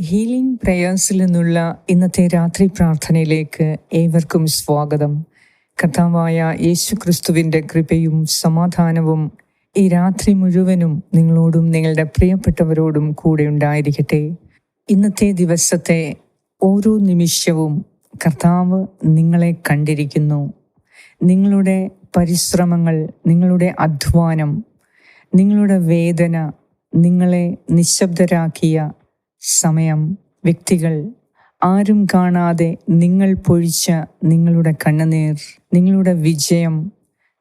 Healing പ്രേയേഴ്സിൽ നിന്നുള്ള ഇന്നത്തെ രാത്രി പ്രാർത്ഥനയിലേക്ക് ഏവർക്കും സ്വാഗതം. കഥാവായ യേശു ക്രിസ്തുവിന്റെ കൃപയും സമാധാനവും ഈ രാത്രി മുഴുവനും നിങ്ങളോടും നിങ്ങളുടെ പ്രിയപ്പെട്ടവരോടും കൂടെ ഉണ്ടായിരിക്കട്ടെ. ഇന്നത്തെ ദിവസത്തെ ഓരോ നിമിഷവും കർത്താവ് നിങ്ങളെ കണ്ടിരിക്കുന്നു. നിങ്ങളുടെ പരിശ്രമങ്ങൾ നിങ്ങളുടെ അധ്വാനം നിങ്ങളുടെ വേദന നിങ്ങളെ നിശബ്ദരാക്കിയ സമയം വ്യക്തികൾ ആരും കാണാതെ നിങ്ങൾ പൊഴിച്ച നിങ്ങളുടെ കണ്ണുനീർ നിങ്ങളുടെ വിജയം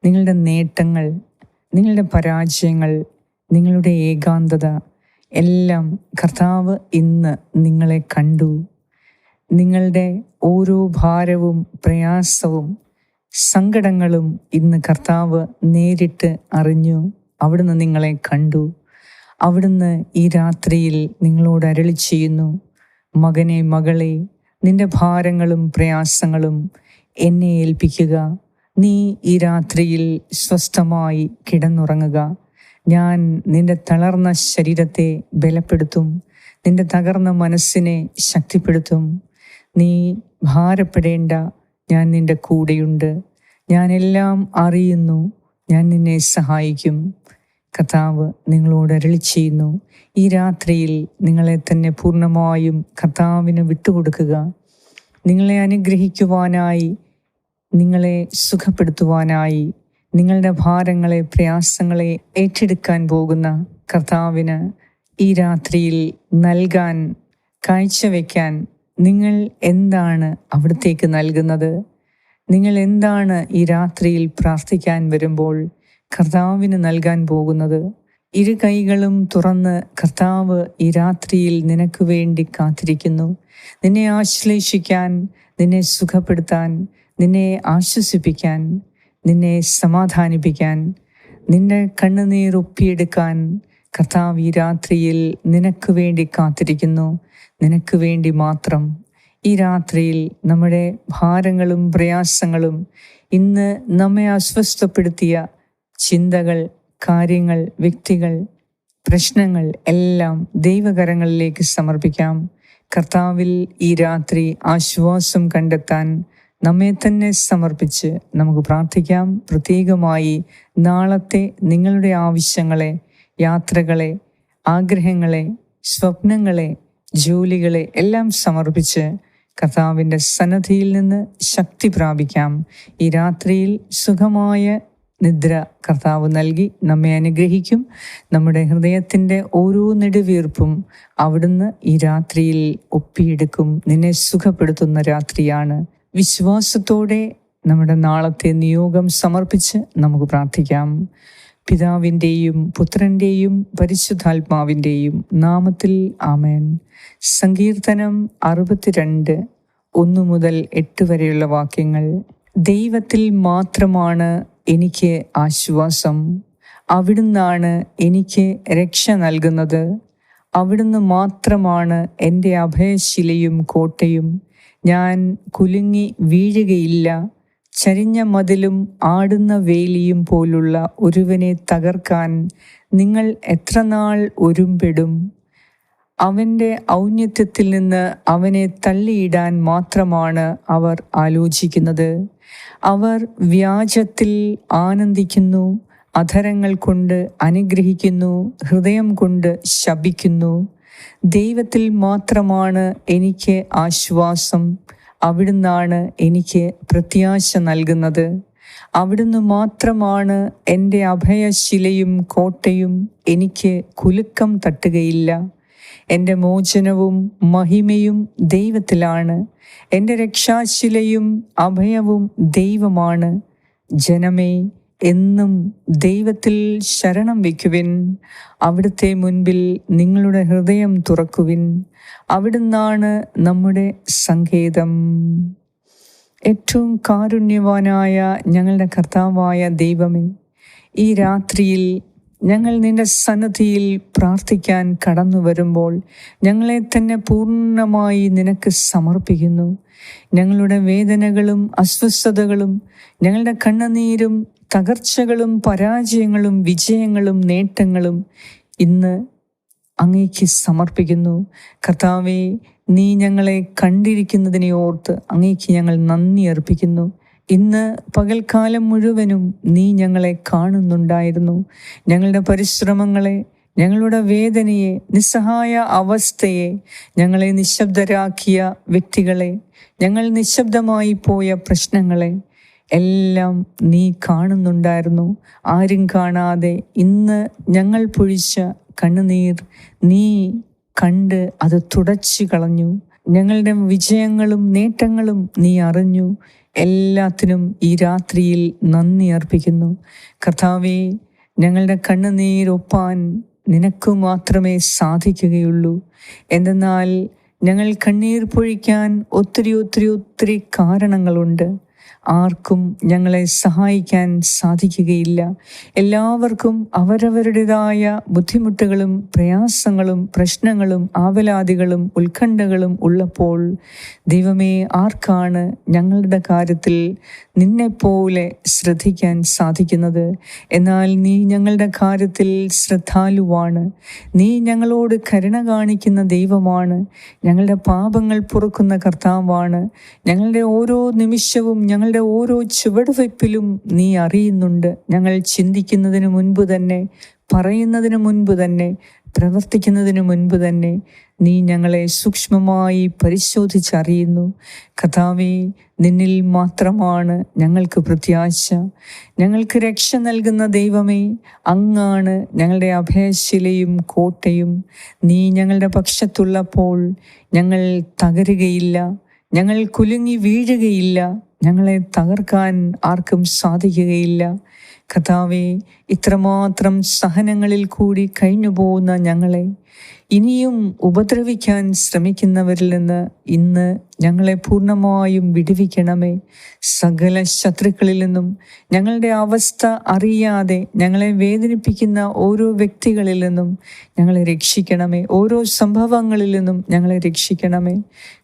നിങ്ങളുടെ നേട്ടങ്ങൾ നിങ്ങളുടെ പരാജയങ്ങൾ നിങ്ങളുടെ ഏകാന്തത എല്ലാം കർത്താവ് ഇന്ന് നിങ്ങളെ കണ്ടു. നിങ്ങളുടെ ഓരോ ഭാരവും പ്രയാസവും സങ്കടങ്ങളും ഇന്ന് കർത്താവ് നേരിട്ട് അറിഞ്ഞു. അവിടുന്ന് നിങ്ങളെ കണ്ടു. അവിടുന്ന് ഈ രാത്രിയിൽ നിങ്ങളോട് അരളി ചെയ്യുന്നു മകനെ മകളെ നിന്റെ ഭാരങ്ങളും പ്രയാസങ്ങളും എന്നെ ഏൽപ്പിക്കുക. നീ ഈ രാത്രിയിൽ സ്വസ്ഥമായി കിടന്നുറങ്ങുക. ഞാൻ നിന്റെ തളർന്ന ശരീരത്തെ ബലപ്പെടുത്തും. നിന്റെ തകർന്ന മനസ്സിനെ ശക്തിപ്പെടുത്തും. നീ ഭാരപ്പെടേണ്ട. ഞാൻ നിന്റെ കൂടെയുണ്ട്. ഞാനെല്ലാം അറിയുന്നു. ഞാൻ നിന്നെ സഹായിക്കും. കർത്താവ് നിങ്ങളോട് അരളി ചെയ്യുന്നു ഈ രാത്രിയിൽ നിങ്ങളെ തന്നെ പൂർണമായും കർത്താവിന് വിട്ടുകൊടുക്കുക. നിങ്ങളെ അനുഗ്രഹിക്കുവാനായി നിങ്ങളെ സുഖപ്പെടുത്തുവാനായി നിങ്ങളുടെ ഭാരങ്ങളെ പ്രയാസങ്ങളെ ഏറ്റെടുക്കാൻ പോകുന്ന കർത്താവിന് ഈ രാത്രിയിൽ നൽകാൻ കാഴ്ചവെക്കാൻ നിങ്ങൾ എന്താണ് അവിടത്തേക്ക് നൽകുന്നത്? നിങ്ങൾ എന്താണ് ഈ രാത്രിയിൽ പ്രാർത്ഥിക്കാൻ വരുമ്പോൾ കർത്താവിന് നൽകാൻ പോകുന്നത്. ഇരു കൈകളും തുറന്ന് കർത്താവ് ഈ രാത്രിയിൽ നിനക്ക് വേണ്ടി കാത്തിരിക്കുന്നു. നിന്നെ ആശ്ലേഷിക്കാൻ നിന്നെ സുഖപ്പെടുത്താൻ നിന്നെ ആശ്വസിപ്പിക്കാൻ നിന്നെ സമാധാനിപ്പിക്കാൻ നിന്റെ കണ്ണുനീർ ഒപ്പിയെടുക്കാൻ കർത്താവ് ഈ രാത്രിയിൽ നിനക്ക് വേണ്ടി കാത്തിരിക്കുന്നു. നിനക്ക് വേണ്ടി മാത്രം. ഈ രാത്രിയിൽ നമ്മുടെ ഭാരങ്ങളും പ്രയാസങ്ങളും ഇന്ന് നമ്മെ അസ്വസ്ഥപ്പെടുത്തിയ ചിന്തകൾ കാര്യങ്ങൾ വ്യക്തികൾ പ്രശ്നങ്ങൾ എല്ലാം ദൈവകരങ്ങളിലേക്ക് സമർപ്പിക്കാം. കർത്താവിൽ ഈ രാത്രി ആശ്വാസം കണ്ടെത്താൻ നമ്മെ തന്നെ സമർപ്പിച്ച് നമുക്ക് പ്രാർത്ഥിക്കാം. പ്രത്യേകമായി നാളത്തെ നിങ്ങളുടെ ആവശ്യങ്ങളെ യാത്രകളെ ആഗ്രഹങ്ങളെ സ്വപ്നങ്ങളെ ജോലികളെ എല്ലാം സമർപ്പിച്ച് കർത്താവിന്റെ സന്നദ്ധിയിൽ നിന്ന് ശക്തി പ്രാപിക്കാം. ഈ രാത്രിയിൽ സുഖമായ നിദ്ര കർത്താവ് നൽകി നമ്മെ അനുഗ്രഹിക്കും. നമ്മുടെ ഹൃദയത്തിന്റെ ഓരോ നെടുവീർപ്പും അവിടുന്ന് ഈ രാത്രിയിൽ ഒപ്പിയെടുക്കും. നിന്നെ സുഖപ്പെടുത്തുന്ന രാത്രിയാണ്. വിശ്വാസത്തോടെ നമ്മുടെ നാളത്തെ നിയോഗം സമർപ്പിച്ച് നമുക്ക് പ്രാർത്ഥിക്കാം. പിതാവിന്റെയും പുത്രന്റെയും പരിശുദ്ധാത്മാവിന്റെയും നാമത്തിൽ ആമേൻ. സങ്കീർത്തനം അറുപത്തിരണ്ട് ഒന്നു മുതൽ എട്ട് വരെയുള്ള വാക്യങ്ങൾ. ദൈവത്തിൽ മാത്രമാണ് എനിക്ക് ആശ്വാസം. അവിടുന്നാണ് എനിക്ക് രക്ഷ നൽകുന്നത്. അവിടുന്ന് മാത്രമാണ് എന്റെ അഭയശിലയും കോട്ടയും. ഞാൻ കുലുങ്ങി വീഴുകയില്ല. ചരിഞ്ഞ മതിലും ആടുന്ന വേലിയും പോലുള്ള ഒരുവനെ തകർക്കാൻ നിങ്ങൾ എത്ര നാൾ ഒരുമ്പെടും? അവന്റെ ഔന്നത്യത്തിൽ നിന്ന് അവനെ തള്ളിയിടാൻ മാത്രമാണ് അവർ ആലോചിക്കുന്നത്. അവർ വ്യാജത്തിൽ ആനന്ദിക്കുന്നു അധരങ്ങൾ കൊണ്ട് അനുഗ്രഹിക്കുന്നു ഹൃദയം കൊണ്ട് ശപിക്കുന്നു. ദൈവത്തിൽ മാത്രമാണ് എനിക്ക് ആശ്വാസം. അവിടുന്നാണ് എനിക്ക് പ്രത്യാശ നൽകുന്നത്. അവിടുന്ന് മാത്രമാണ് എന്റെ അഭയശിലയും കോട്ടയും എനിക്ക് കുലുക്കം തട്ടുകയില്ല. എന്റെ മോചനവും മഹിമയും ദൈവത്തിലാണ്. എന്റെ രക്ഷാശിലയും അഭയവും ദൈവമാണ്. ജനമേ എന്നും ദൈവത്തിൽ ശരണം വയ്ക്കുവിൻ. അവിടുത്തെ മുൻപിൽ നിങ്ങളുടെ ഹൃദയം തുറക്കുവിൻ. അവിടുന്നാണ് നമ്മുടെ സങ്കേതം. ഏറ്റവും കാരുണ്യവാനായ ഞങ്ങളുടെ കർത്താവായ ദൈവമേ ഈ രാത്രിയിൽ ഞങ്ങൾ നിന്റെ സന്നദ്ധിയിൽ പ്രാർത്ഥിക്കാൻ കടന്നു വരുമ്പോൾ ഞങ്ങളെ തന്നെ പൂർണമായി നിനക്ക് സമർപ്പിക്കുന്നു. ഞങ്ങളുടെ വേദനകളും അസ്വസ്ഥതകളും ഞങ്ങളുടെ കണ്ണുനീരും തകർച്ചകളും പരാജയങ്ങളും വിജയങ്ങളും നേട്ടങ്ങളും ഇന്ന് അങ്ങേക്ക് സമർപ്പിക്കുന്നു. കർത്താവെ നീ ഞങ്ങളെ കണ്ടിരിക്കുന്നതിനെ ഓർത്ത് അങ്ങേക്ക് ഞങ്ങൾ നന്ദി അർപ്പിക്കുന്നു. ഇന്ന് പകൽക്കാലം മുഴുവനും നീ ഞങ്ങളെ കാണുന്നുണ്ടായിരുന്നു. ഞങ്ങളുടെ പരിശ്രമങ്ങളെ ഞങ്ങളുടെ വേദനയെ നിസ്സഹായ അവസ്ഥയെ ഞങ്ങളെ നിശബ്ദരാക്കിയ വ്യക്തികളെ ഞങ്ങൾ നിശബ്ദമായി പോയ പ്രശ്നങ്ങളെ എല്ലാം നീ കാണുന്നുണ്ടായിരുന്നു. ആരും കാണാതെ ഇന്ന് ഞങ്ങൾ പൊഴിച്ച കണ്ണുനീർ നീ കണ്ട് അത് തുടച്ചു കളഞ്ഞു. ഞങ്ങളുടെ വിജയങ്ങളും നേട്ടങ്ങളും നീ അറിഞ്ഞു. എല്ലാത്തിനും ഈ രാത്രിയിൽ നന്ദി അർപ്പിക്കുന്നു. കർത്താവെ ഞങ്ങളുടെ കണ്ണുനീരൊപ്പാൻ നിനക്ക് മാത്രമേ സാധിക്കുകയുള്ളൂ. എന്തെന്നാൽ ഞങ്ങൾ കണ്ണീർ പൊഴിക്കാൻ ഒത്തിരി ഒത്തിരി ഒത്തിരി കാരണങ്ങളുണ്ട്. ആർക്കും ഞങ്ങളെ സഹായിക്കാൻ സാധിക്കുകയില്ല. എല്ലാവർക്കും അവരവരുടേതായ ബുദ്ധിമുട്ടുകളും പ്രയാസങ്ങളും പ്രശ്നങ്ങളും ആവലാതികളും ഉത്കണ്ഠകളും ഉള്ളപ്പോൾ ദൈവമേ ആർക്കാണ് ഞങ്ങളുടെ കാര്യത്തിൽ നിന്നെപ്പോലെ ശ്രദ്ധിക്കാൻ സാധിക്കുന്നത്. എന്നാൽ നീ ഞങ്ങളുടെ കാര്യത്തിൽ ശ്രദ്ധാലുവാണ്. നീ ഞങ്ങളോട് കരുണ കാണിക്കുന്ന ദൈവമാണ്. ഞങ്ങളുടെ പാപങ്ങൾ പൊറുക്കുന്ന കർത്താവാണ്. ഞങ്ങളുടെ ഓരോ നിമിഷവും ഞങ്ങളുടെ ഓരോ ചുവടുവയ്പ്പിലും നീ അറിയുന്നുണ്ട്. ഞങ്ങൾ ചിന്തിക്കുന്നതിന് മുൻപ് തന്നെ പറയുന്നതിന് മുൻപ് തന്നെ പ്രവർത്തിക്കുന്നതിന് മുൻപ് തന്നെ നീ ഞങ്ങളെ സൂക്ഷ്മമായി പരിശോധിച്ചറിയുന്നു. കഥാവെ നിന്നിൽ മാത്രമാണ് ഞങ്ങൾക്ക് പ്രത്യാശ. ഞങ്ങൾക്ക് രക്ഷ നൽകുന്ന ദൈവമേ അങ്ങാണ് ഞങ്ങളുടെ അഭയശിലയും കോട്ടയും. നീ ഞങ്ങളുടെ പക്ഷത്തുള്ളപ്പോൾ ഞങ്ങൾ തകരുകയില്ല. ഞങ്ങൾ കുലുങ്ങി വീഴുകയില്ല. ഞങ്ങളെ തകർക്കാൻ ആർക്കും സാധിക്കുകയില്ല. കഥാവെ ഇത്രമാത്രം സഹനങ്ങളിൽ കൂടി കഴിഞ്ഞു പോകുന്ന ഞങ്ങളെ ഇനിയും ഉപദ്രവിക്കാൻ ശ്രമിക്കുന്നവരിൽ നിന്ന് ഇന്ന് ഞങ്ങളെ പൂർണമായും വിടുവിക്കണമേ. സകല ശത്രുക്കളിൽ നിന്നും ഞങ്ങളുടെ അവസ്ഥ അറിയാതെ ഞങ്ങളെ വേദനിപ്പിക്കുന്ന ഓരോ വ്യക്തികളിൽ നിന്നും ഞങ്ങളെ രക്ഷിക്കണമേ. ഓരോ സംഭവങ്ങളിൽ നിന്നും ഞങ്ങളെ രക്ഷിക്കണമേ.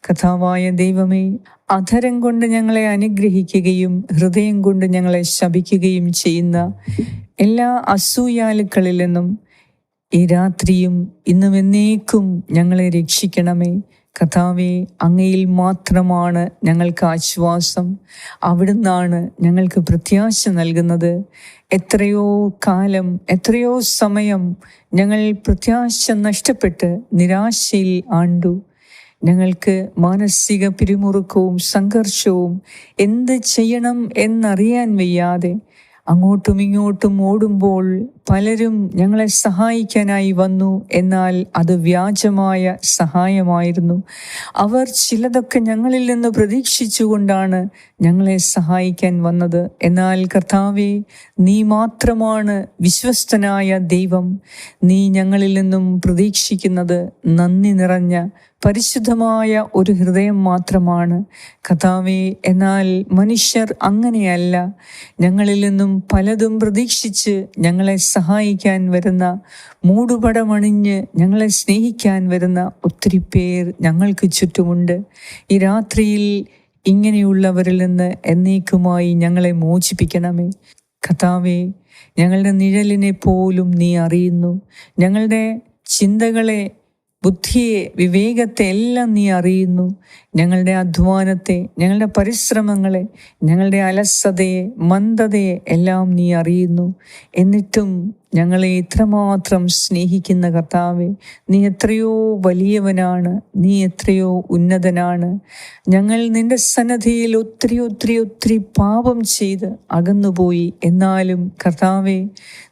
കഥാവായ ദൈവമേ അധരം കൊണ്ട് ഞങ്ങളെ അനുഗ്രഹിക്കുകയും ഹൃദയം കൊണ്ട് ഞങ്ങളെ ശപിക്കുകയും ചെയ്യുന്ന എല്ലാ അസൂയാലുക്കളിൽ നിന്നും ഈ രാത്രിയും ഇന്നും എന്നേക്കും ഞങ്ങളെ രക്ഷിക്കണമേ. കഥാവെ അങ്ങയിൽ മാത്രമാണ് ഞങ്ങൾക്ക് ആശ്വാസം. അവിടുന്നാണ് ഞങ്ങൾക്ക് പ്രത്യാശ നൽകുന്നത്. എത്രയോ കാലം എത്രയോ സമയം ഞങ്ങൾ പ്രത്യാശ നഷ്ടപ്പെട്ട് നിരാശയിൽ ആണ്ടു. ഞങ്ങൾക്ക് മാനസിക പിരിമുറുക്കവും സംഘർഷവും എന്ത് ചെയ്യണം എന്നറിയാൻ വയ്യാതെ അങ്ങോട്ടും ഇങ്ങോട്ടും ഓടുമ്പോൾ പലരും ഞങ്ങളെ സഹായിക്കാനായി വന്നു. എന്നാൽ അത് വ്യാജമായ സഹായമായിരുന്നു. അവർ ചിലതൊക്കെ ഞങ്ങളിൽ നിന്ന് പ്രതീക്ഷിച്ചുകൊണ്ടാണ് ഞങ്ങളെ സഹായിക്കാൻ വന്നത്. എന്നാൽ കർത്താവെ നീ മാത്രമാണ് വിശ്വസ്തനായ ദൈവം. നീ ഞങ്ങളിൽ നിന്നും പ്രതീക്ഷിക്കുന്നത് നന്ദി നിറഞ്ഞ പരിശുദ്ധമായ ഒരു ഹൃദയം മാത്രമാണ്. കഥാവെ എന്നാൽ മനുഷ്യർ അങ്ങനെയല്ല. ഞങ്ങളിൽ നിന്നും പലതും പ്രതീക്ഷിച്ച് ഞങ്ങളെ സഹായിക്കാൻ വരുന്ന മൂടുപടമണിഞ്ഞ് ഞങ്ങളെ സ്നേഹിക്കാൻ വരുന്ന ഒത്തിരി പേർ ഞങ്ങൾക്ക് ചുറ്റുമുണ്ട്. ഈ രാത്രിയിൽ ഇങ്ങനെയുള്ളവരിൽ നിന്ന് എന്നേക്കുമായി ഞങ്ങളെ മോചിപ്പിക്കണമേ. കഥാവേ ഞങ്ങളുടെ നിഴലിനെ പോലും നീ അറിയുന്നു. ഞങ്ങളുടെ ചിന്തകളെ ബുദ്ധിയെ വിവേകത്തെ എല്ലാം നീ അറിയുന്നു. ഞങ്ങളുടെ അധ്വാനത്തെ ഞങ്ങളുടെ പരിശ്രമങ്ങളെ ഞങ്ങളുടെ അലസതയെ മന്ദതയെ എല്ലാം നീ അറിയുന്നു. എന്നിട്ടും ഞങ്ങളെ ഇത്രമാത്രം സ്നേഹിക്കുന്ന കർത്താവെ നീ എത്രയോ വലിയവനാണ് നീ എത്രയോ ഉന്നതനാണ്. ഞങ്ങൾ നിന്റെ സന്നദ്ധിയിൽ ഒത്തിരി ഒത്തിരി ഒത്തിരി പാപം ചെയ്ത് അകന്നുപോയി. എന്നാലും കർത്താവെ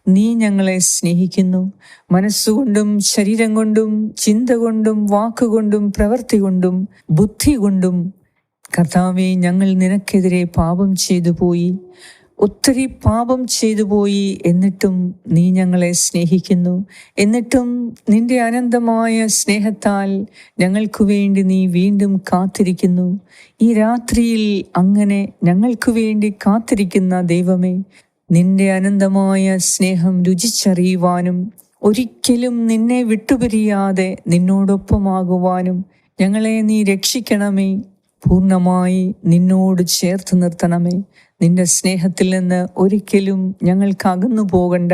നീ ഞങ്ങളെ സ്നേഹിക്കുന്നു. മനസ്സുകൊണ്ടും ശരീരം കൊണ്ടും ചിന്ത കൊണ്ടും വാക്കുകൊണ്ടും പ്രവൃത്തി കൊണ്ടും ബുദ്ധി കൊണ്ടും കർത്താവെ ഞങ്ങൾ നിനക്കെതിരെ പാപം ചെയ്തു പോയി. ഒത്തിരി പാപം ചെയ്തു പോയി. എന്നിട്ടും നീ ഞങ്ങളെ സ്നേഹിക്കുന്നു. എന്നിട്ടും നിന്റെ അനന്തമായ സ്നേഹത്താൽ ഞങ്ങൾക്കു വേണ്ടി നീ വീണ്ടും കാത്തിരിക്കുന്നു. ഈ രാത്രിയിൽ അങ്ങനെ ഞങ്ങൾക്കു വേണ്ടി കാത്തിരിക്കുന്ന ദൈവമേ നിന്റെ അനന്തമായ സ്നേഹം രുചിച്ചറിയുവാനും ഒരിക്കലും നിന്നെ വിട്ടുപിരിയാതെ നിന്നോടൊപ്പമാകുവാനും ഞങ്ങളെ നീ രക്ഷിക്കണമേ. പൂർണമായി നിന്നോട് ചേർത്ത് നിർത്തണമേ. നിന്റെ സ്നേഹത്തിൽ നിന്ന് ഒരിക്കലും ഞങ്ങൾക്ക് അകന്നു പോകണ്ട.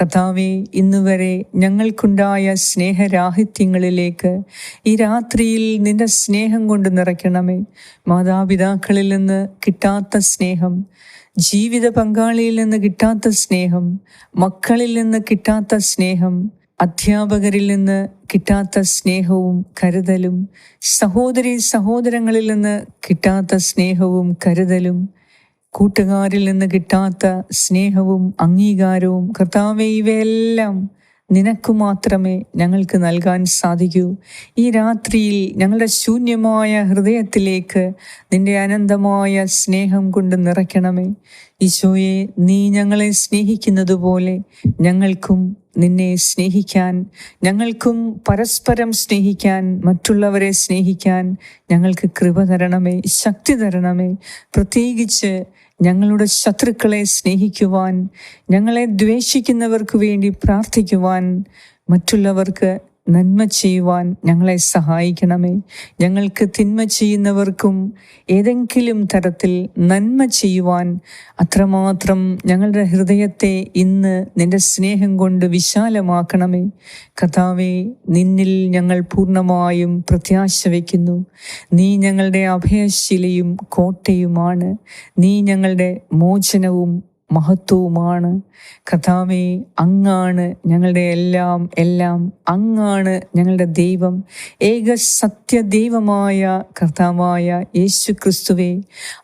കഥാവെ ഇന്നുവരെ ഞങ്ങൾക്കുണ്ടായ സ്നേഹരാഹിത്യങ്ങളിലേക്ക് ഈ രാത്രിയിൽ നിന്റെ സ്നേഹം കൊണ്ട് നിറയ്ക്കണമേ. മാതാപിതാക്കളിൽ നിന്ന് കിട്ടാത്ത സ്നേഹം ജീവിത പങ്കാളിയിൽ നിന്ന് കിട്ടാത്ത സ്നേഹം മക്കളിൽ നിന്ന് കിട്ടാത്ത സ്നേഹം അധ്യാപകരിൽ നിന്ന് കിട്ടാത്ത സ്നേഹവും കരുതലും സഹോദരി സഹോദരങ്ങളിൽ നിന്ന് കിട്ടാത്ത സ്നേഹവും കരുതലും കൂട്ടുകാരിൽ നിന്ന് കിട്ടാത്ത സ്നേഹവും അംഗീകാരവും കർത്താവെ ഇവയെല്ലാം നിനക്ക് മാത്രമേ ഞങ്ങൾക്ക് നൽകാൻ സാധിക്കൂ. ഈ രാത്രിയിൽ ഞങ്ങളുടെ ശൂന്യമായ ഹൃദയത്തിലേക്ക് നിന്റെ അനന്തമായ സ്നേഹം കൊണ്ട് നിറയ്ക്കണമേ. ഈശോയെ നീ ഞങ്ങളെ സ്നേഹിക്കുന്നത് പോലെ ഞങ്ങൾക്കും നിന്നെ സ്നേഹിക്കാൻ ഞങ്ങൾക്കും പരസ്പരം സ്നേഹിക്കാൻ മറ്റുള്ളവരെ സ്നേഹിക്കാൻ ഞങ്ങൾക്ക് കൃപ തരണമേ ശക്തി തരണമേ. പ്രത്യേകിച്ച് ഞങ്ങളുടെ ശത്രുക്കളെ സ്നേഹിക്കുവാൻ ഞങ്ങളെ ദ്വേഷിക്കുന്നവർക്ക് വേണ്ടി പ്രാർത്ഥിക്കുവാൻ മറ്റുള്ളവർക്ക് നന്മ ചെയ്യുവാൻ ഞങ്ങളെ സഹായിക്കണമേ. ഞങ്ങൾക്ക് തിന്മ ചെയ്യുന്നവർക്കും ഏതെങ്കിലും തരത്തിൽ നന്മ ചെയ്യുവാൻ അത്രമാത്രം ഞങ്ങളുടെ ഹൃദയത്തെ ഇന്ന് നിന്റെ സ്നേഹം കൊണ്ട് വിശാലമാക്കണമേ. കഥാവെ നിന്നിൽ ഞങ്ങൾ പൂർണമായും പ്രത്യാശ വയ്ക്കുന്നു. നീ ഞങ്ങളുടെ അഭയശിലയും കോട്ടയുമാണ്. നീ ഞങ്ങളുടെ മോചനവും മഹത്വവുമാണ്. കഥാമേ അങ്ങാണ് ഞങ്ങളുടെ എല്ലാം എല്ലാം അങ്ങാണ് ഞങ്ങളുടെ ദൈവം. ഏക സത്യദൈവമായ കർത്താവായ യേശു ക്രിസ്തുവേ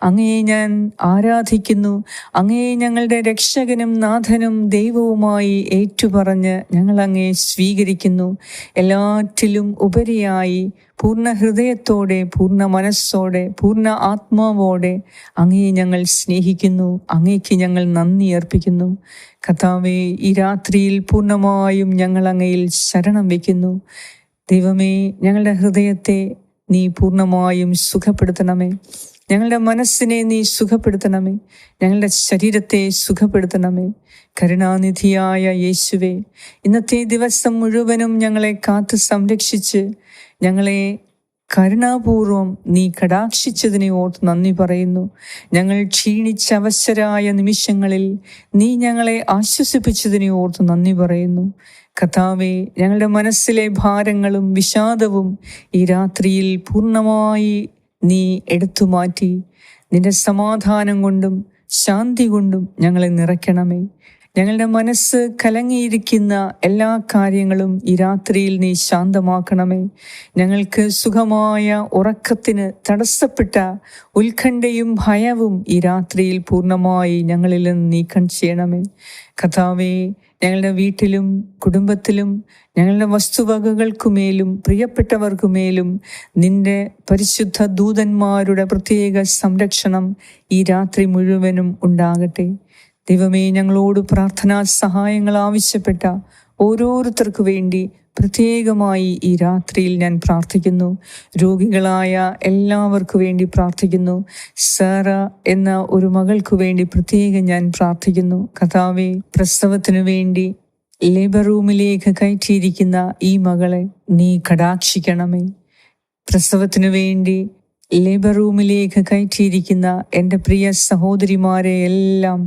അങ്ങയെ ഞാൻ ആരാധിക്കുന്നു. അങ്ങയെ ഞങ്ങളുടെ രക്ഷകനും നാഥനും ദൈവവുമായി ഏറ്റുപറഞ്ഞ് ഞങ്ങൾ അങ്ങയെ സ്വീകരിക്കുന്നു. എല്ലാറ്റിലും ഉപരിയായി പൂർണ ഹൃദയത്തോടെ പൂർണ മനസ്സോടെ പൂർണ ആത്മാവോടെ അങ്ങയെ ഞങ്ങൾ സ്നേഹിക്കുന്നു അങ്ങേക്ക് ഞങ്ങൾ നന്ദി അർപ്പിക്കുന്നു. കഥാവെ ഈ രാത്രിയിൽ പൂർണമായും ഞങ്ങൾ അങ്ങയിൽ ശരണം വയ്ക്കുന്നു. ദൈവമേ ഞങ്ങളുടെ ഹൃദയത്തെ നീ പൂർണമായും സുഖപ്പെടുത്തണമേ. ഞങ്ങളുടെ മനസ്സിനെ നീ സുഖപ്പെടുത്തണമേ. ഞങ്ങളുടെ ശരീരത്തെ സുഖപ്പെടുത്തണമേ. കരുണാനിധിയായ യേശുവേ ഇന്നത്തെ ദിവസം മുഴുവനും ഞങ്ങളെ കാത്തു സംരക്ഷിച്ച് ഞങ്ങളെ കരുണാപൂർവം നീ കടാക്ഷിച്ചതിനെ ഓർത്ത് നന്ദി പറയുന്നു. ഞങ്ങൾ ക്ഷീണിച്ചവശരായ നിമിഷങ്ങളിൽ നീ ഞങ്ങളെ ആശ്വസിപ്പിച്ചതിനെ ഓർത്ത് നന്ദി പറയുന്നു. കഥാവെ ഞങ്ങളുടെ മനസ്സിലെ ഭാരങ്ങളും വിഷാദവും ഈ രാത്രിയിൽ പൂർണമായി നീ എടുത്തു മാറ്റി. നിന്റെ സമാധാനം കൊണ്ടും ശാന്തി കൊണ്ടും ഞങ്ങളെ നിറയ്ക്കണമേ. ഞങ്ങളുടെ മനസ്സ് കലങ്ങിയിരിക്കുന്ന എല്ലാ കാര്യങ്ങളും ഈ രാത്രിയിൽ നീ ശാന്തമാക്കണമേ. ഞങ്ങൾക്ക് സുഖമായ ഉറക്കത്തിന് തടസ്സപ്പെട്ട ഉത്കണ്ഠയും ഭയവും ഈ രാത്രിയിൽ പൂർണമായി ഞങ്ങളിൽ നിന്ന് നീക്കം ചെയ്യണമേ. കഥാവേ ഞങ്ങളുടെ വീട്ടിലും കുടുംബത്തിലും ഞങ്ങളുടെ വസ്തുവകകൾക്കുമേലും പ്രിയപ്പെട്ടവർക്കുമേലും നിന്റെ പരിശുദ്ധ ദൂതന്മാരുടെ പ്രത്യേക സംരക്ഷണം ഈ രാത്രി മുഴുവനും ഉണ്ടാകട്ടെ. ദൈവമേ ഞങ്ങളോട് പ്രാർത്ഥനാ സഹായങ്ങൾ ആവശ്യപ്പെട്ട ഓരോരുത്തർക്കു വേണ്ടി പ്രത്യേകമായി ഈ രാത്രിയിൽ ഞാൻ പ്രാർത്ഥിക്കുന്നു. രോഗികളായ എല്ലാവർക്കു വേണ്ടി പ്രാർത്ഥിക്കുന്നു. സാറ എന്ന ഒരു മകൾക്കു വേണ്ടി പ്രത്യേകം ഞാൻ പ്രാർത്ഥിക്കുന്നു. കഥാവെ പ്രസവത്തിനു വേണ്ടി ലേബർ റൂമിലേക്ക് കയറ്റിയിരിക്കുന്ന ഈ മകളെ നീ കടാക്ഷിക്കണമേ. പ്രസവത്തിനു വേണ്ടി ലേബർ റൂമിലേക്ക് കയറ്റിയിരിക്കുന്ന എന്റെ പ്രിയ സഹോദരിമാരെ എല്ലാം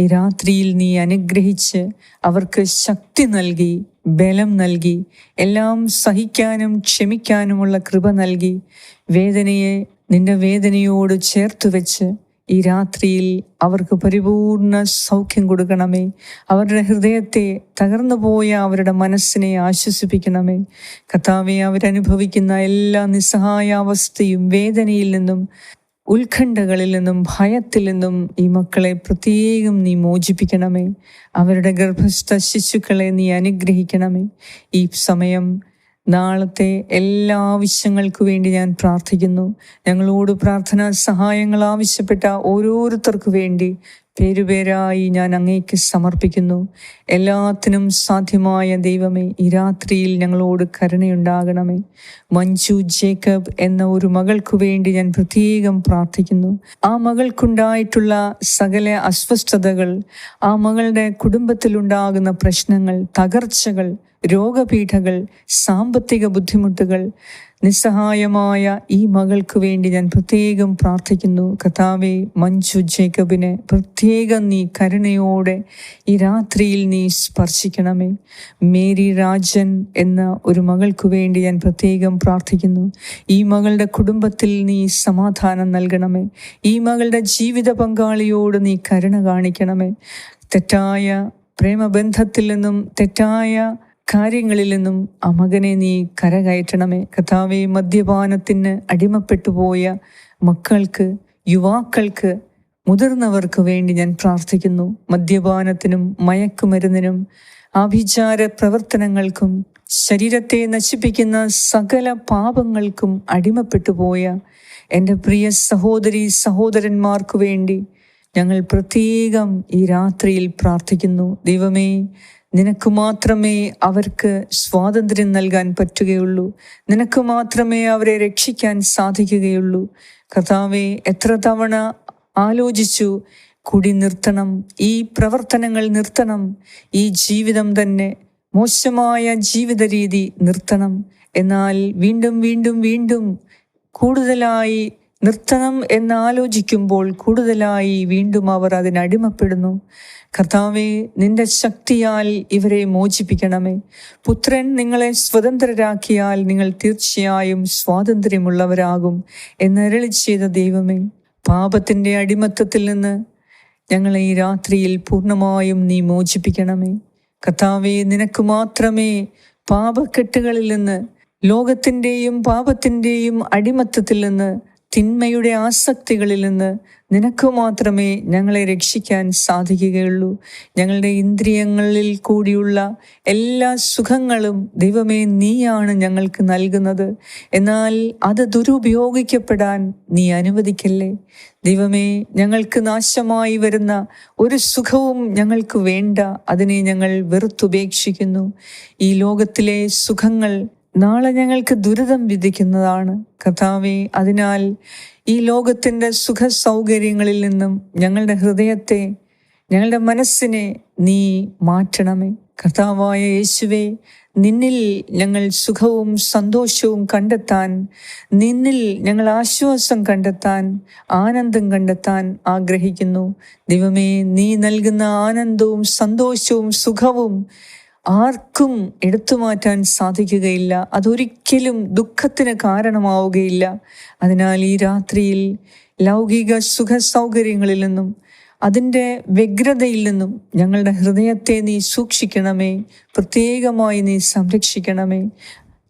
ഈ രാത്രിയിൽ നീ അനുഗ്രഹിച്ച് അവർക്ക് ശക്തി നൽകി ബലം നൽകി എല്ലാം സഹിക്കാനും ക്ഷമിക്കാനുമുള്ള കൃപ നൽകി വേദനയെ നിന്റെ വേദനയോട് ചേർത്ത് വെച്ച് ഈ രാത്രിയിൽ അവർക്ക് പരിപൂർണ സൗഖ്യം കൊടുക്കണമേ. അവരുടെ ഹൃദയത്തെ തകർന്നു പോയ അവരുടെ മനസ്സിനെ ആശ്വസിപ്പിക്കണമേ. കഥാവെ അവരനുഭവിക്കുന്ന എല്ലാ നിസ്സഹായാവസ്ഥയും വേദനയിൽ നിന്നും ഉത്കണ്ഠകളിൽ നിന്നും ഭയത്തിൽ നിന്നും ഈ മക്കളെ പ്രത്യേകം നീ മോചിപ്പിക്കണമേ. അവരുടെ ഗർഭസ്ഥ ശിശുക്കളെ നീ അനുഗ്രഹിക്കണമേ. ഈ സമയം നാളത്തെ എല്ലാ ആവശ്യങ്ങൾക്കു വേണ്ടി ഞാൻ പ്രാർത്ഥിക്കുന്നു. ഞങ്ങളോട് പ്രാർത്ഥനാ സഹായങ്ങൾ ആവശ്യപ്പെട്ട ഓരോരുത്തർക്കു വേണ്ടി പേരുപേരായി ഞാൻ അങ്ങേക്ക് സമർപ്പിക്കുന്നു. എല്ലാത്തിനും സാധ്യമായ ദൈവമേ ഈ രാത്രിയിൽ ഞങ്ങളോട് കരുണയുണ്ടാകണമേ. മഞ്ജു ജേക്കബ് എന്ന ഒരു മകൾക്കു വേണ്ടി ഞാൻ പ്രത്യേകം പ്രാർത്ഥിക്കുന്നു. ആ മകൾക്കുണ്ടായിട്ടുള്ള സകല അസ്വസ്ഥതകൾ ആ മകളുടെ കുടുംബത്തിലുണ്ടാകുന്ന പ്രശ്നങ്ങൾ തകർച്ചകൾ രോഗപീഠകൾ സാമ്പത്തിക ബുദ്ധിമുട്ടുകൾ നിസ്സഹായമായ ഈ മകൾക്ക് വേണ്ടി ഞാൻ പ്രത്യേകം പ്രാർത്ഥിക്കുന്നു. കഥാവെ മഞ്ജു ജേക്കബിനെ പ്രത്യേകം നീ കരുണയോടെ ഈ രാത്രിയിൽ നീ സ്പർശിക്കണമേ. മേരി രാജൻ എന്ന ഒരു മകൾക്ക് വേണ്ടി ഞാൻ പ്രത്യേകം പ്രാർത്ഥിക്കുന്നു. ഈ മകളുടെ കുടുംബത്തിൽ നീ സമാധാനം നൽകണമേ. ഈ മകളുടെ ജീവിത പങ്കാളിയോട് നീ കരുണ കാണിക്കണമേ. തെറ്റായ പ്രേമബന്ധത്തിൽ നിന്നും തെറ്റായ കാര്യങ്ങളിൽ നിന്നും അമകനെ നീ കരകയറ്റണമേ. കഥാവെ മദ്യപാനത്തിന് അടിമപ്പെട്ടു പോയ മക്കൾക്ക് യുവാക്കൾക്ക് മുതിർന്നവർക്ക് വേണ്ടി ഞാൻ പ്രാർത്ഥിക്കുന്നു. മദ്യപാനത്തിനും മയക്കുമരുന്നിനും ആഭിചാര പ്രവർത്തനങ്ങൾക്കും ശരീരത്തെ നശിപ്പിക്കുന്ന സകല പാപങ്ങൾക്കും അടിമപ്പെട്ടു പോയ എന്റെ പ്രിയ സഹോദരി സഹോദരന്മാർക്ക് വേണ്ടി ഞങ്ങൾ പ്രത്യേകം ഈ രാത്രിയിൽ പ്രാർത്ഥിക്കുന്നു. ദൈവമേ നിനക്ക് മാത്രമേ അവർക്ക് സ്വാതന്ത്ര്യം നൽകാൻ പറ്റുകയുള്ളൂ. നിനക്ക് മാത്രമേ അവരെ രക്ഷിക്കാൻ സാധിക്കുകയുള്ളൂ. കർത്താവെ എത്ര തവണ ആലോചിച്ചു കുടി നിർത്തണം ഈ പ്രവർത്തനങ്ങൾ നിർത്തണം ഈ ജീവിതം തന്നെ മോശമായ ജീവിത രീതി നിർത്തണം. എന്നാൽ വീണ്ടും വീണ്ടും വീണ്ടും കൂടുതലായി നിർത്തണം എന്നാലോചിക്കുമ്പോൾ കൂടുതലായി വീണ്ടും അവർ അതിനടിമപ്പെടുന്നു കർത്താവെ നിന്റെ ശക്തിയാൽ ഇവരെ മോചിപ്പിക്കണമേ. പുത്രൻ നിങ്ങളെ സ്വതന്ത്രരാക്കിയാൽ നിങ്ങൾ തീർച്ചയായും സ്വാതന്ത്ര്യമുള്ളവരാകും എന്നരളി ചെയ്ത ദൈവമേ. പാപത്തിന്റെ അടിമത്തത്തിൽ നിന്ന് ഞങ്ങളെ ഈ രാത്രിയിൽ പൂർണമായും നീ മോചിപ്പിക്കണമേ. കർത്താവെ നിനക്ക് മാത്രമേ പാപക്കെട്ടുകളിൽ നിന്ന് ലോകത്തിന്റെയും പാപത്തിന്റെയും അടിമത്തത്തിൽ നിന്ന് തിന്മയുടെ ആസക്തികളിൽ നിന്ന് നിനക്ക് മാത്രമേ ഞങ്ങളെ രക്ഷിക്കാൻ സാധിക്കുകയുള്ളൂ. ഞങ്ങളുടെ ഇന്ദ്രിയങ്ങളിൽ കൂടിയുള്ള എല്ലാ സുഖങ്ങളും ദൈവമേ നീയാണ് ഞങ്ങൾക്ക് നൽകുന്നത്. എന്നാൽ അത് ദുരുപയോഗിക്കപ്പെടാൻ നീ അനുവദിക്കല്ലേ? ദൈവമേ ഞങ്ങൾക്ക് നാശമായി വരുന്ന ഒരു സുഖവും ഞങ്ങൾക്ക് വേണ്ട. അതിനെ ഞങ്ങൾ വെറുത്തുപേക്ഷിക്കുന്നു. ഈ ലോകത്തിലെ സുഖങ്ങൾ നാളെ ഞങ്ങൾക്ക് ദുരിതം വിധിക്കുന്നതാണ്. കഥാവെ അതിനാൽ ഈ ലോകത്തിന്റെ സുഖ സൗകര്യങ്ങളിൽ നിന്നും ഞങ്ങളുടെ ഹൃദയത്തെ ഞങ്ങളുടെ മനസ്സിനെ നീ മാറ്റണമേ. കർത്താവായ യേശുവെ നിന്നിൽ ഞങ്ങൾ സുഖവും സന്തോഷവും കണ്ടെത്താൻ നിന്നിൽ ഞങ്ങൾ ആശ്വാസം കണ്ടെത്താൻ ആനന്ദം കണ്ടെത്താൻ ആഗ്രഹിക്കുന്നു. ദൈവമേ നീ നൽകുന്ന ആനന്ദവും സന്തോഷവും സുഖവും ആർക്കും എടുത്തു മാറ്റാൻ സാധിക്കുകയില്ല. അതൊരിക്കലും ദുഃഖത്തിന് കാരണമാവുകയില്ല. അതിനാൽ ഈ രാത്രിയിൽ ലൗകിക സുഖ സൗകര്യങ്ങളിൽ നിന്നും അതിന്റെ വ്യഗ്രതയിൽ നിന്നും ഞങ്ങളുടെ ഹൃദയത്തെ നീ സൂക്ഷിക്കണമേ. പ്രത്യേകമായി നീ സംരക്ഷിക്കണമേ.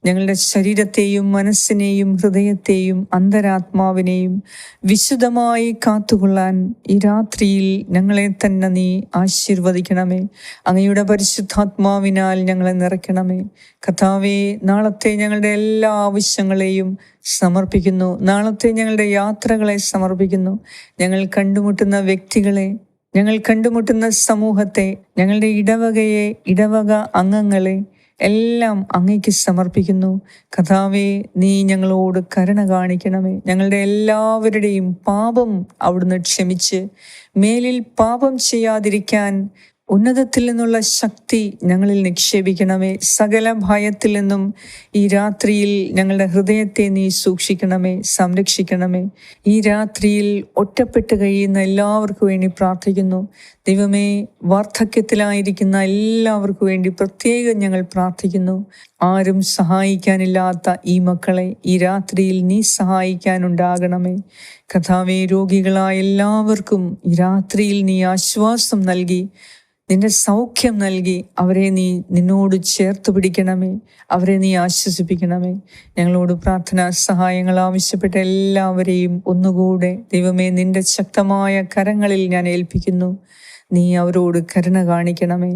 ഞങ്ങളുടെ ശരീരത്തെയും മനസ്സിനെയും ഹൃദയത്തെയും അന്തരാത്മാവിനെയും വിശുദ്ധമായി കാത്തുകൊള്ളാൻ ഈ രാത്രിയിൽ ഞങ്ങളെ തന്നെ നീ ആശീർവദിക്കണമേ. അങ്ങയുടെ പരിശുദ്ധാത്മാവിനാൽ ഞങ്ങളെ നിറയ്ക്കണമേ. കഥാവെ നാളത്തെ ഞങ്ങളുടെ എല്ലാ ആവശ്യങ്ങളെയും സമർപ്പിക്കുന്നു. നാളത്തെ ഞങ്ങളുടെ യാത്രകളെ സമർപ്പിക്കുന്നു. ഞങ്ങൾ കണ്ടുമുട്ടുന്ന വ്യക്തികളെ ഞങ്ങൾ കണ്ടുമുട്ടുന്ന സമൂഹത്തെ ഞങ്ങളുടെ ഇടവകയെ ഇടവക അംഗങ്ങളെ എല്ലാം അങ്ങയ്ക്ക് സമർപ്പിക്കുന്നു. കഥാവേ നീ ഞങ്ങളോട് കരുണ കാണിക്കണമേ. ഞങ്ങളുടെ എല്ലാവരുടെയും പാപം അവിടുന്ന് ക്ഷമിച്ച് മേലിൽ പാപം ചെയ്യാതിരിക്കാൻ ഉന്നതത്തിൽ നിന്നുള്ള ശക്തി ഞങ്ങളിൽ നിക്ഷേപിക്കണമേ. സകല ഭയത്തിൽ നിന്നും ഈ രാത്രിയിൽ ഞങ്ങളുടെ ഹൃദയത്തെ നീ സൂക്ഷിക്കണമേ സംരക്ഷിക്കണമേ. ഈ രാത്രിയിൽ ഒറ്റപ്പെട്ട് കഴിയുന്ന എല്ലാവർക്കും വേണ്ടി പ്രാർത്ഥിക്കുന്നു. ദൈവമേ വാർദ്ധക്യത്തിലായിരിക്കുന്ന എല്ലാവർക്കും വേണ്ടി പ്രത്യേകം ഞങ്ങൾ പ്രാർത്ഥിക്കുന്നു. ആരും സഹായിക്കാനില്ലാത്ത ഈ മക്കളെ ഈ രാത്രിയിൽ നീ സഹായിക്കാനുണ്ടാകണമേ. കഥാവേ രോഗികളായ എല്ലാവർക്കും ഈ രാത്രിയിൽ നീ ആശ്വാസം നൽകി. നിന്റെ സൗഖ്യം നൽകി അവരെ നീ നിന്നോട് ചേർത്ത് പിടിക്കണമേ. അവരെ നീ ആശ്വസിപ്പിക്കണമേ. ഞങ്ങളോട് പ്രാർത്ഥനാ സഹായങ്ങൾ ആവശ്യപ്പെട്ട എല്ലാവരെയും ഒന്നുകൂടെ ദൈവമേ നിന്റെ ശക്തമായ കരങ്ങളിൽ ഞാൻ ഏൽപ്പിക്കുന്നു. നീ അവരോട് കരുണ കാണിക്കണമേ.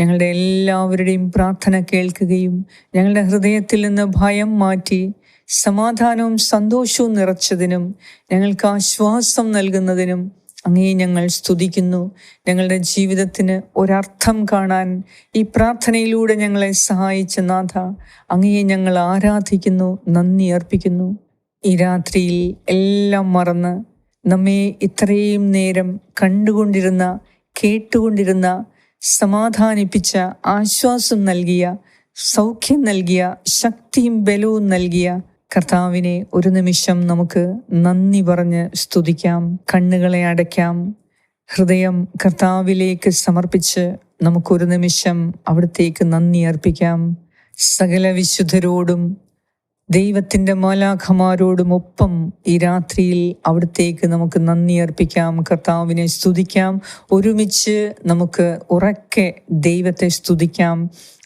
ഞങ്ങളുടെ എല്ലാവരുടെയും പ്രാർത്ഥന കേൾക്കുകയും ഞങ്ങളുടെ ഹൃദയത്തിൽ നിന്ന് ഭയം മാറ്റി സമാധാനവും സന്തോഷവും നിറച്ചതിനും ഞങ്ങൾക്ക് ആശ്വാസം നൽകുന്നതിനും അങ്ങേ ഞങ്ങൾ സ്തുതിക്കുന്നു. ഞങ്ങളുടെ ജീവിതത്തിന് ഒരർത്ഥം കാണാൻ ഈ പ്രാർത്ഥനയിലൂടെ ഞങ്ങളെ സഹായിച്ച നാഥ അങ്ങയെ ഞങ്ങൾ ആരാധിക്കുന്നു നന്ദി അർപ്പിക്കുന്നു. ഈ രാത്രിയിൽ എല്ലാം മറന്ന് നമ്മെ ഇത്രയും നേരം കണ്ടുകൊണ്ടിരുന്ന കേട്ടുകൊണ്ടിരുന്ന സമാധാനിപ്പിച്ച ആശ്വാസം നൽകിയ സൗഖ്യം നൽകിയ ശക്തിയും ബലവും നൽകിയ കർത്താവിനെ ഒരു നിമിഷം നമുക്ക് നന്ദി പറഞ്ഞ് സ്തുതിക്കാം. കണ്ണുകളെ അടയ്ക്കാം. ഹൃദയം കർത്താവിലേക്ക് സമർപ്പിച്ച് നമുക്കൊരു നിമിഷം അവിടത്തേക്ക് നന്ദി അർപ്പിക്കാം. സകല വിശുദ്ധരോടും ദൈവത്തിന്റെ മാലാഖമാരോടും ഒപ്പം ഈ രാത്രിയിൽ അവിടത്തേക്ക് നമുക്ക് നന്ദി അർപ്പിക്കാം. കർത്താവിനെ സ്തുതിക്കാം. ഒരുമിച്ച് നമുക്ക് ഉറക്കെ ദൈവത്തെ സ്തുതിക്കാം.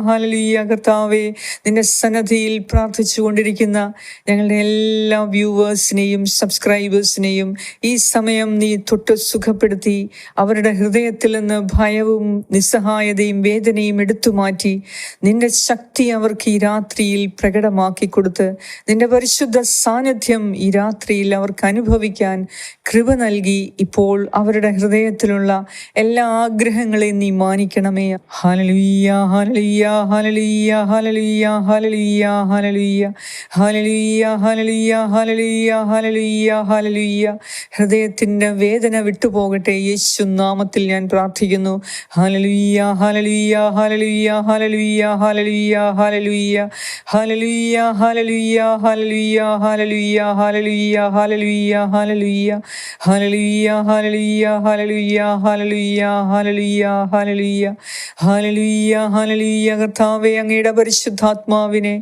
കർത്താവേ നിന്റെ സന്നദ്ധിയിൽ പ്രാർത്ഥിച്ചു കൊണ്ടിരിക്കുന്ന ഞങ്ങളുടെ എല്ലാ വ്യൂവേഴ്സിനെയും സബ്സ്ക്രൈബേഴ്സിനെയും ഈ സമയം നീ തൊട്ട് സുഖപ്പെടുത്തി അവരുടെ ഹൃദയത്തിൽ നിന്ന് ഭയവും നിസ്സഹായതയും വേദനയും എടുത്തു മാറ്റി നിന്റെ ശക്തി അവർക്ക് ഈ രാത്രിയിൽ പ്രകടമാക്കി കൊടുത്ത് നിന്റെ പരിശുദ്ധ സാന്നിധ്യം ഈ രാത്രിയിൽ അവർക്ക് അനുഭവിക്കാൻ കൃപ നൽകി ഇപ്പോൾ അവരുടെ ഹൃദയത്തിലുള്ള എല്ലാ ആഗ്രഹങ്ങളെയും നീ മാനിക്കണമേ. ഹാലലുയ്യ ഹാലലുയ്യ ഹൃദയത്തിന്റെ വേദന വിട്ടുപോകട്ടെ യേശു നാമത്തിൽ ഞാൻ പ്രാർത്ഥിക്കുന്നു ഹാലലുയ്യ ഹാലലുയ്യ ഹാലലുയ്യ ഹാലലുയ്യ ഹാലലുയ്യ ഹാലലുയ്യ ഹാലലുയ്യ ഹാലലുയ്യ ഹാലലുയ്യ ഹാലലുയ്യ ഹാലലുയ്യ ഹാലലുയ്യ ഹാലലുയ്യ ഹാലലുയ്യ ഹാലലുയ്യ ഹാലലുയ്യ കർത്താവെ അങ്ങയുടെ പരിശുദ്ധാത്മാവിനെ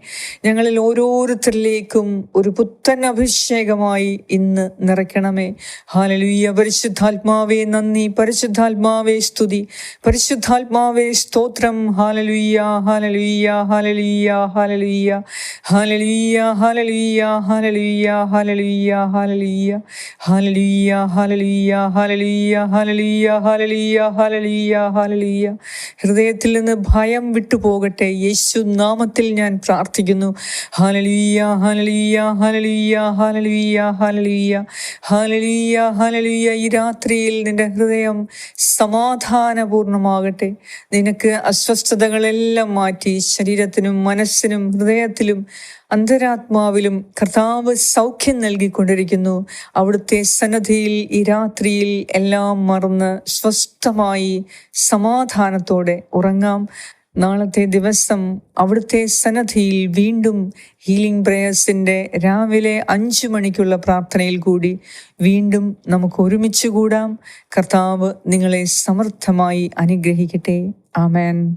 ഞങ്ങളിൽ ഓരോരുത്തരിലേക്കും ഒരു പുത്തൻ അഭിഷേകമായി ഇന്ന് നിറയ്ക്കണമേ ഹാലലുയ്യ പരിശുദ്ധാത്മാവേ നന്ദി പരിശുദ്ധാത്മാവേ സ്തുതി പരിശുദ്ധാത്മാവേ സ്തോത്രം ഹാലലുയ്യ ഹാലലുയ്യ ഹാലലുയ്യ ഹാലലുയ്യ ഹാലലുയ്യ ഹാലലുയ്യ ഹാലലുയ്യ ഹാലലുയ്യ ഹാലലുയ്യ ഹാലലുയ്യ ഹാലലുയ്യ ഹാലലുയ്യ ഹാലലുയ്യ ഹാലലുയ്യ ഹാലലുയ്യ ഹാലലുയ്യ ഹൃദയത്തിൽ നിന്ന് ഭയം വിട്ടുപോകട്ടെ യേശു നാമത്തിൽ ഞാൻ പ്രാർത്ഥിക്കുന്നു. ഹാലലുയ്യ ഹാലലുയ്യ ഹാലലുയ്യ ഹാലലുയ്യ ഹാലലുയ്യ ഹാലലുയ്യ ഹാലലുയ്യ ഈ രാത്രിയിൽ നിന്റെ ഹൃദയം സമാധാനപൂർണമാകട്ടെ. നിനക്ക് അസ്വസ്ഥതകളെല്ലാം മാറ്റി ശരീരത്തിനും മനസ്സിനും ഹൃദയത്തിലും അന്തരാത്മാവിലും കർത്താവ് സൗഖ്യം നൽകിക്കൊണ്ടിരിക്കുന്നു. അവിടുത്തെ സന്നദ്ധിയിൽ ഈ രാത്രിയിൽ എല്ലാം മറന്ന് സ്വസ്ഥമായി സമാധാനത്തോടെ ഉറങ്ങാം. നാളത്തെ ദിവസം അവിടുത്തെ സന്നദ്ധിയിൽ വീണ്ടും ഹീലിംഗ് പ്രേയേഴ്സിന്റെ രാവിലെ അഞ്ചു മണിക്കുള്ള പ്രാർത്ഥനയിൽ കൂടി വീണ്ടും നമുക്ക് ഒരുമിച്ച് കൂടാം. കർത്താവ് നിങ്ങളെ സമർത്ഥമായി അനുഗ്രഹിക്കട്ടെ. ആമേൻ.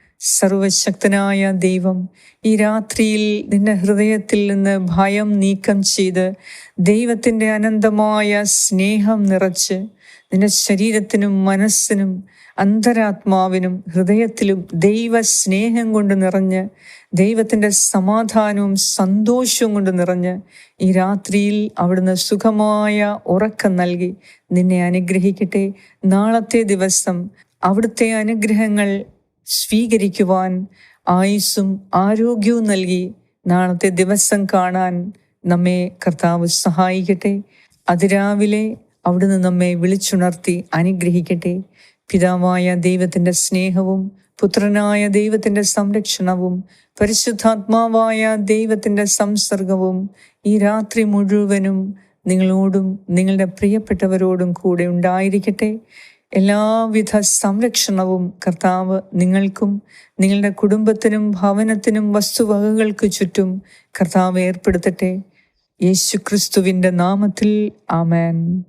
സർവശക്തനായ ദൈവം ഈ രാത്രിയിൽ നിന്റെ ഹൃദയത്തിൽ നിന്ന് ഭയം നീക്കം ചെയ്ത് ദൈവത്തിന്റെ അനന്തമായ സ്നേഹം നിറച്ച് നിന്റെ ശരീരത്തിനും മനസ്സിനും അന്തരാത്മാവിനും ഹൃദയത്തിലും ദൈവ സ്നേഹം കൊണ്ട് നിറഞ്ഞ് ദൈവത്തിന്റെ സമാധാനവും സന്തോഷവും കൊണ്ട് നിറഞ്ഞ് ഈ രാത്രിയിൽ അവിടുന്ന് സുഖമായ ഉറക്കം നൽകി നിന്നെ അനുഗ്രഹിക്കട്ടെ. നാളത്തെ ദിവസം അവിടുത്തെ അനുഗ്രഹങ്ങൾ സ്വീകരിക്കുവാൻ ആയുസ്സും ആരോഗ്യവും നൽകി നാളത്തെ ദിവസം കാണാൻ നമ്മെ കർത്താവ് സഹായിക്കട്ടെ. അതിരാവിലെ അവിടുന്ന് നമ്മെ വിളിച്ചുണർത്തി അനുഗ്രഹിക്കട്ടെ. പിതാവായ ദൈവത്തിന്റെ സ്നേഹവും പുത്രനായ ദൈവത്തിന്റെ സംരക്ഷണവും പരിശുദ്ധാത്മാവായ ദൈവത്തിന്റെ സംസർഗവും ഈ രാത്രി മുഴുവനും നിങ്ങളോടും നിങ്ങളുടെ പ്രിയപ്പെട്ടവരോടും കൂടെ ഉണ്ടായിരിക്കട്ടെ. എല്ലാവിധ സംരക്ഷണവും കർത്താവ് നിങ്ങൾക്കും നിങ്ങളുടെ കുടുംബത്തിനും ഭവനത്തിനും വസ്തുവകകൾക്ക് ചുറ്റും കർത്താവ് ഏർപ്പെടുത്തട്ടെ. യേശു ക്രിസ്തുവിന്റെ നാമത്തിൽ ആമേൻ.